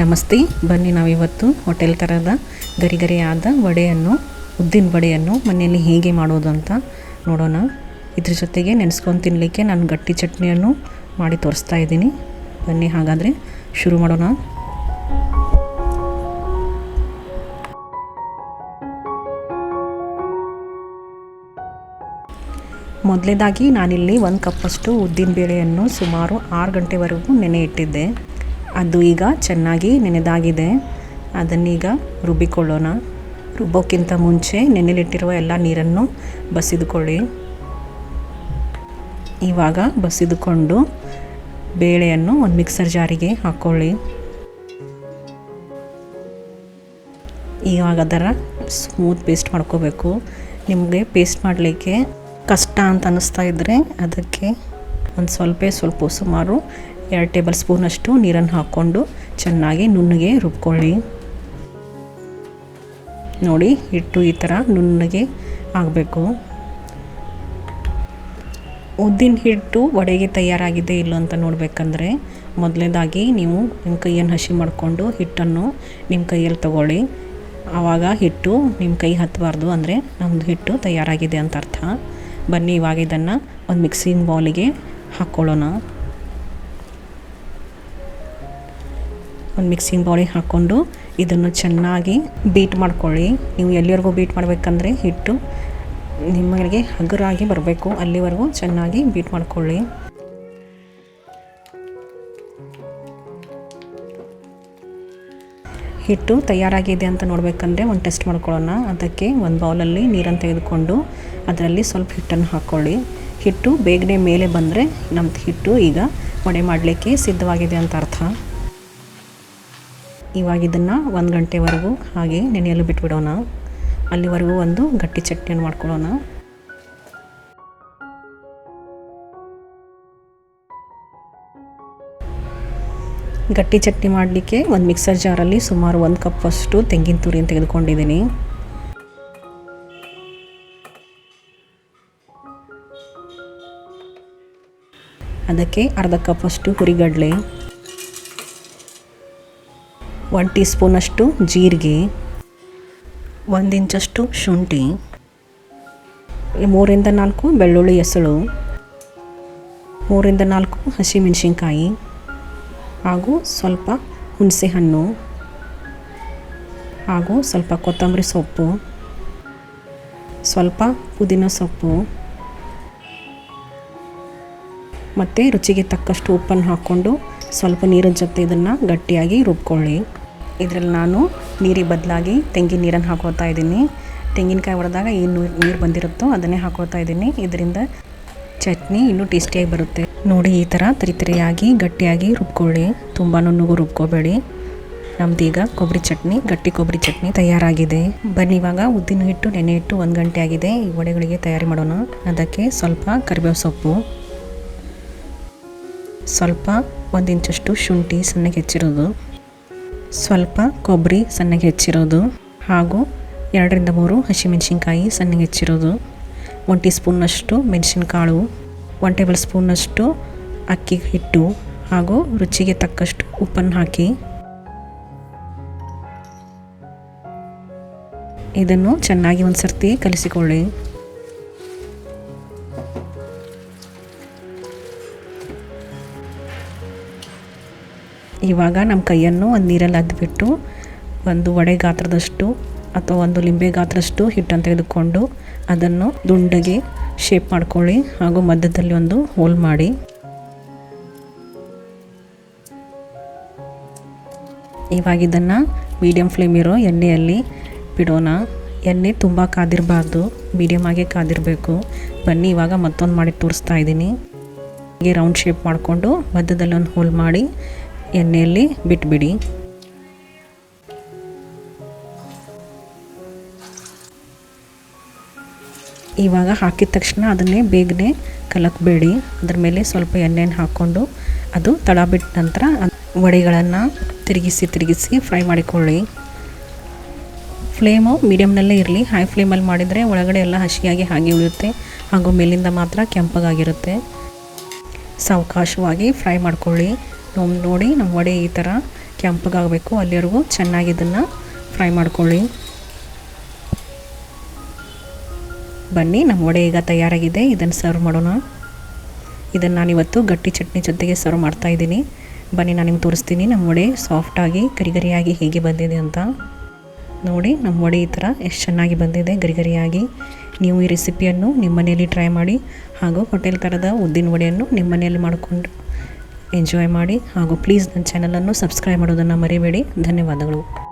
ನಮಸ್ತೆ. ಬನ್ನಿ ನಾವಿವತ್ತು ಹೋಟೆಲ್ ಥರದ ಗರಿ ಗರಿಯಾದ ವಡೆಯನ್ನು, ಉದ್ದಿನ ವಡೆಯನ್ನು ಮನೆಯಲ್ಲಿ ಹೇಗೆ ಮಾಡೋದು ಅಂತ ನೋಡೋಣ. ಇದ್ರ ಜೊತೆಗೆ ನೆನೆಸ್ಕೊಂಡು ತಿನ್ನಲಿಕ್ಕೆ ನಾನು ಗಟ್ಟಿ ಚಟ್ನಿಯನ್ನು ಮಾಡಿ ತೋರಿಸ್ತಾ ಇದ್ದೀನಿ. ಬನ್ನಿ ಹಾಗಾದರೆ ಶುರು ಮಾಡೋಣ. ಮೊದಲೇದಾಗಿ ನಾನಿಲ್ಲಿ ಒಂದು ಕಪ್ಪಷ್ಟು ಉದ್ದಿನ ಬೇಳೆಯನ್ನು ಸುಮಾರು ಆರು ಗಂಟೆವರೆಗೂ ನೆನೆ ಇಟ್ಟಿದ್ದೆ ಅದು ಈಗ ಚೆನ್ನಾಗಿ ನೆನೆದಾಗಿದೆ. ಅದನ್ನೀಗ ರುಬ್ಬಿಕೊಳ್ಳೋಣ. ರುಬ್ಬೋಕ್ಕಿಂತ ಮುಂಚೆ ನೆನೆಲಿಟ್ಟಿರುವ ಎಲ್ಲ ನೀರನ್ನು ಬಸಿದುಕೊಳ್ಳಿ. ಇವಾಗ ಬಸಿದುಕೊಂಡು ಬೇಳೆಯನ್ನು ಒಂದು ಮಿಕ್ಸರ್ ಜಾರಿಗೆ ಹಾಕ್ಕೊಳ್ಳಿ ಇವಾಗ ಅದರ ಸ್ಮೂತ್ ಪೇಸ್ಟ್ ಮಾಡ್ಕೋಬೇಕು. ನಿಮಗೆ ಪೇಸ್ಟ್ ಮಾಡಲಿಕ್ಕೆ ಕಷ್ಟ ಅಂತ ಅನ್ನಿಸ್ತಾ ಇದ್ದರೆ ಅದಕ್ಕೆ ಒಂದು ಸ್ವಲ್ಪ ಸ್ವಲ್ಪ ಸುಮಾರು ಎರಡು ಟೇಬಲ್ ಸ್ಪೂನಷ್ಟು ನೀರನ್ನು ಹಾಕ್ಕೊಂಡು ಚೆನ್ನಾಗಿ ನುಣ್ಣಗೆ ರುಬ್ಕೊಳ್ಳಿ. ನೋಡಿ, ಹಿಟ್ಟು ಈ ಥರ ನುಣ್ಣಗೆ ಆಗಬೇಕು. ಉದ್ದಿನ ಹಿಟ್ಟು ವಡೆಗೆ ತಯಾರಾಗಿದೆ ಇಲ್ಲೋ ಅಂತ ನೋಡಬೇಕಂದ್ರೆ ಮೊದಲನೇದಾಗಿ ನೀವು ನಿಮ್ಮ ಕೈಯನ್ನು ಹಸಿ ಮಾಡಿಕೊಂಡು ಹಿಟ್ಟನ್ನು ನಿಮ್ಮ ಕೈಯಲ್ಲಿ ತಗೊಳ್ಳಿ. ಆವಾಗ ಹಿಟ್ಟು ನಿಮ್ಮ ಕೈ ಹತ್ತಬಾರ್ದು ಅಂದರೆ ನಮ್ಮದು ಹಿಟ್ಟು ತಯಾರಾಗಿದೆ ಅಂತ ಅರ್ಥ. ಬನ್ನಿ, ಇವಾಗ ಇದನ್ನು ಒಂದು ಮಿಕ್ಸಿಂಗ್ ಬೌಲಿಗೆ ಹಾಕ್ಕೊಳ್ಳೋಣ ಒಂದು ಮಿಕ್ಸಿಂಗ್ ಬೌಲಿಗೆ ಹಾಕ್ಕೊಂಡು ಇದನ್ನು ಚೆನ್ನಾಗಿ ಬೀಟ್ ಮಾಡ್ಕೊಳ್ಳಿ. ನೀವು ಎಲ್ಲಿವರೆಗೂ ಬೀಟ್ ಮಾಡಬೇಕಂದ್ರೆ ಹಿಟ್ಟು ನಿಮಗೆ ಹಗುರಾಗಿ ಬರಬೇಕು. ಅಲ್ಲಿವರೆಗೂ ಚೆನ್ನಾಗಿ ಬೀಟ್ ಮಾಡ್ಕೊಳ್ಳಿ. ಹಿಟ್ಟು ತಯಾರಾಗಿದೆ ಅಂತ ನೋಡಬೇಕಂದ್ರೆ ಒಂದು ಟೆಸ್ಟ್ ಮಾಡ್ಕೊಳ್ಳೋಣ. ಅದಕ್ಕೆ ಒಂದು ಬೌಲಲ್ಲಿ ನೀರನ್ನು ತೆಗೆದುಕೊಂಡು ಅದರಲ್ಲಿ ಸ್ವಲ್ಪ ಹಿಟ್ಟನ್ನು ಹಾಕ್ಕೊಳ್ಳಿ ಹಿಟ್ಟು ಬೇಗನೆ ಮೇಲೆ ಬಂದರೆ ನಮ್ಮದು ಹಿಟ್ಟು ಈಗ ವಡೆ ಮಾಡಲಿಕ್ಕೆ ಸಿದ್ಧವಾಗಿದೆ ಅಂತ ಅರ್ಥ. ಇವಾಗ ಇದನ್ನು ಒಂದು ಗಂಟೆವರೆಗೂ ಹಾಗೆ ನೆನೆಯಲು ಬಿಟ್ಬಿಡೋಣ. ಅಲ್ಲಿವರೆಗೂ ಒಂದು ಗಟ್ಟಿ ಚಟ್ನಿಯನ್ನು ಮಾಡ್ಕೊಳ್ಳೋಣ. ಗಟ್ಟಿ ಚಟ್ನಿ ಮಾಡಲಿಕ್ಕೆ ಒಂದು ಮಿಕ್ಸರ್ ಜಾರಲ್ಲಿ ಸುಮಾರು ಒಂದು ಕಪ್ಪಷ್ಟು ತೆಂಗಿನ ತುರಿಯನ್ನು ತೆಗೆದುಕೊಂಡಿದ್ದೀನಿ. ಅದಕ್ಕೆ ಅರ್ಧ ಕಪ್ಪಷ್ಟು ಹುರಿಗಡಲೆ ಒನ್ ಟೀ ಸ್ಪೂನಷ್ಟು ಜೀರಿಗೆ, ಒಂದು ಇಂಚಷ್ಟು ಶುಂಠಿ ಮೂರಿಂದ ನಾಲ್ಕು ಬೆಳ್ಳುಳ್ಳಿ ಎಸಳು ಮೂರಿಂದ ನಾಲ್ಕು ಹಸಿಮೆಣಸಿನ್ಕಾಯಿ ಹಾಗೂ ಸ್ವಲ್ಪ ಹುಣಸೆ ಹಣ್ಣು ಹಾಗೂ ಸ್ವಲ್ಪ ಕೊತ್ತಂಬರಿ ಸೊಪ್ಪು, ಸ್ವಲ್ಪ ಪುದೀನ ಸೊಪ್ಪು ಮತ್ತು ರುಚಿಗೆ ತಕ್ಕಷ್ಟು ಉಪ್ಪನ್ನು ಹಾಕ್ಕೊಂಡು ಸ್ವಲ್ಪ ನೀರಿನ ಜೊತೆ ಇದನ್ನು ಗಟ್ಟಿಯಾಗಿ ರುಬ್ಕೊಳ್ಳಿ. ಇದರಲ್ಲಿ ನಾನು ನೀರಿಗೆ ಬದಲಾಗಿ ತೆಂಗಿನ ನೀರನ್ನು ಹಾಕೋತಾ ಇದ್ದೀನಿ. ತೆಂಗಿನಕಾಯಿ ಹೊಡೆದಾಗ ಏನು ನೀರು ಬಂದಿರುತ್ತೋ ಅದನ್ನೇ ಹಾಕೋತಾ ಇದ್ದೀನಿ. ಇದರಿಂದ ಚಟ್ನಿ ಇನ್ನೂ ಟೇಸ್ಟಿಯಾಗಿ ಬರುತ್ತೆ. ನೋಡಿ, ಈ ಥರ ತರಿತರಿಯಾಗಿ ಗಟ್ಟಿಯಾಗಿ ರುಬ್ಕೊಳ್ಳಿ. ತುಂಬ ನುಣ್ಣಗೂ ರುಬ್ಕೋಬೇಡಿ. ನಮ್ದೀಗ ಕೊಬ್ಬರಿ ಚಟ್ನಿ, ಗಟ್ಟಿ ಕೊಬ್ಬರಿ ಚಟ್ನಿ ತಯಾರಾಗಿದೆ. ಬನ್ನಿ, ಇವಾಗ ಉದ್ದಿನ ಹಿಟ್ಟು, ನೆನೆ ಇಟ್ಟು ಒಂದು ಗಂಟೆ ಆಗಿದೆ. ಈ ವಡೆಗಳಿಗೆ ತಯಾರಿ ಮಾಡೋಣ. ಅದಕ್ಕೆ ಸ್ವಲ್ಪ ಕರಿಬೇವು ಸೊಪ್ಪು. ಸ್ವಲ್ಪ ಒಂದು ಇಂಚಷ್ಟು ಶುಂಠಿ ಸಣ್ಣಗೆ ಹೆಚ್ಚಿರೋದು. ಸ್ವಲ್ಪ ಕೊಬ್ಬರಿ ಸಣ್ಣಗೆ ಹೆಚ್ಚಿರೋದು ಹಾಗೂ ಎರಡರಿಂದ ಮೂರು ಹಸಿಮೆಣಸಿನ್ಕಾಯಿ ಸಣ್ಣಗೆ ಹೆಚ್ಚಿರೋದು. ಒನ್ ಟೀ ಸ್ಪೂನ್ನಷ್ಟು ಮೆಣಸಿನಕಾಳು ಒನ್ ಟೇಬಲ್ ಸ್ಪೂನ್ನಷ್ಟು ಅಕ್ಕಿ ಹಿಟ್ಟು ಹಾಗೂ ರುಚಿಗೆ ತಕ್ಕಷ್ಟು ಉಪ್ಪನ್ನು ಹಾಕಿ. ಇದನ್ನು ಚೆನ್ನಾಗಿ ಒಂದು ಸರ್ತಿ ಕಲಿಸಿಕೊಳ್ಳಿ. ಇವಾಗ ನಮ್ಮ ಕೈಯನ್ನು ಒಂದು ನೀರಲ್ಲಿ ಅದ್ಬಿಟ್ಟು ಒಂದು ವಡೆ ಗಾತ್ರದಷ್ಟು ಅಥವಾ ಒಂದು ಲಿಂಬೆ ಗಾತ್ರದಷ್ಟು ಹಿಟ್ಟನ್ನು ತೆಗೆದುಕೊಂಡು ಅದನ್ನು ದುಂಡಗೆ ಶೇಪ್ ಮಾಡ್ಕೊಳ್ಳಿ ಹಾಗೂ ಮಧ್ಯದಲ್ಲಿ ಒಂದು ಹೋಲ್ ಮಾಡಿ. ಇವಾಗ ಇದನ್ನು ಮೀಡಿಯಮ್ ಫ್ಲೇಮ್ ಇರೋ ಎಣ್ಣೆಯಲ್ಲಿ ಬಿಡೋಣ. ಎಣ್ಣೆ ತುಂಬ ಕಾದಿರಬಾರ್ದು ಮೀಡಿಯಮ್ ಆಗಿ ಕಾದಿರಬೇಕು. ಬನ್ನಿ, ಇವಾಗ ಮತ್ತೊಂದು ಮಾಡಿ ತೋರಿಸ್ತಾ ಇದ್ದೀನಿ. ಹೀಗೆ ರೌಂಡ್ ಶೇಪ್ ಮಾಡಿಕೊಂಡು ಮಧ್ಯದಲ್ಲಿ ಒಂದು ಹೋಲ್ ಮಾಡಿ. ಎಣ್ಣೆಯಲ್ಲಿ ಬಿಟ್ಬಿಡಿ. ಇವಾಗ ಹಾಕಿದ ತಕ್ಷಣ ಅದನ್ನೇ ಬೇಗನೆ ಕಲಕಬೇಡಿ. ಅದ್ರ ಮೇಲೆ ಸ್ವಲ್ಪ ಎಣ್ಣೆಯನ್ನು ಹಾಕ್ಕೊಂಡು ಅದು ತಳ ಬಿಟ್ಟ ನಂತರ ವಡೆಗಳನ್ನು ತಿರುಗಿಸಿ ತಿರುಗಿಸಿ ಫ್ರೈ ಮಾಡಿಕೊಳ್ಳಿ. ಫ್ಲೇಮು ಮೀಡಿಯಮ್ನಲ್ಲೇ ಇರಲಿ. ಹೈ ಫ್ಲೇಮಲ್ಲಿ ಮಾಡಿದರೆ ಒಳಗಡೆ ಎಲ್ಲ ಹಸಿಯಾಗಿ ಹಾಗೆ ಉಳಿಯುತ್ತೆ. ಹಾಗೂ ಮೇಲಿಂದ ಮಾತ್ರ ಕೆಂಪಗಾಗಿರುತ್ತೆ ಸಾವಕಾಶವಾಗಿ ಫ್ರೈ ಮಾಡ್ಕೊಳ್ಳಿ. ನೋಡಿ ನಮ್ಮ ವಡೆ ಈ ಥರ ಕೆಂಪಗಾಗಬೇಕು. ಅಲ್ಲಿವರೆಗೂ ಚೆನ್ನಾಗಿ ಇದನ್ನು ಫ್ರೈ ಮಾಡ್ಕೊಳ್ಳಿ. ಬನ್ನಿ ನಮ್ಮ ವಡೆ ಈಗ ತಯಾರಾಗಿದೆ. ಇದನ್ನು ಸರ್ವ್ ಮಾಡೋಣ. ಇದನ್ನು ನಾನಿವತ್ತು ಗಟ್ಟಿ ಚಟ್ನಿ ಜೊತೆಗೆ ಸರ್ವ್ ಮಾಡ್ತಾಯಿದ್ದೀನಿ ಬನ್ನಿ, ನಾನು ನಿಮ್ಗೆ ತೋರಿಸ್ತೀನಿ. ನಮ್ಮ ವಡೆ ಸಾಫ್ಟಾಗಿ ಗರಿಗರಿಯಾಗಿ ಹೇಗೆ ಬಂದಿದೆ ಅಂತ. ನೋಡಿ ನಮ್ಮ ವಡೆ ಈ ಥರ ಎಷ್ಟು ಚೆನ್ನಾಗಿ ಬಂದಿದೆ, ಗರಿಗರಿಯಾಗಿ. ನೀವು ಈ ರೆಸಿಪಿಯನ್ನು ನಿಮ್ಮ ಮನೆಯಲ್ಲಿ ಟ್ರೈ ಮಾಡಿ ಹಾಗೂ ಹೋಟೆಲ್ ಥರದ ಉದ್ದಿನ ವಡೆಯನ್ನು ನಿಮ್ಮ ಮನೆಯಲ್ಲಿ ಮಾಡಿಕೊಂಡು ಎಂಜಾಯ್ ಮಾಡಿ ಹಾಗೂ ಪ್ಲೀಸ್ ನನ್ನ ಚಾನಲನ್ನು ಸಬ್ಸ್ಕ್ರೈಬ್ ಮಾಡೋದನ್ನು ಮರಿಬೇಡಿ. ಧನ್ಯವಾದಗಳು.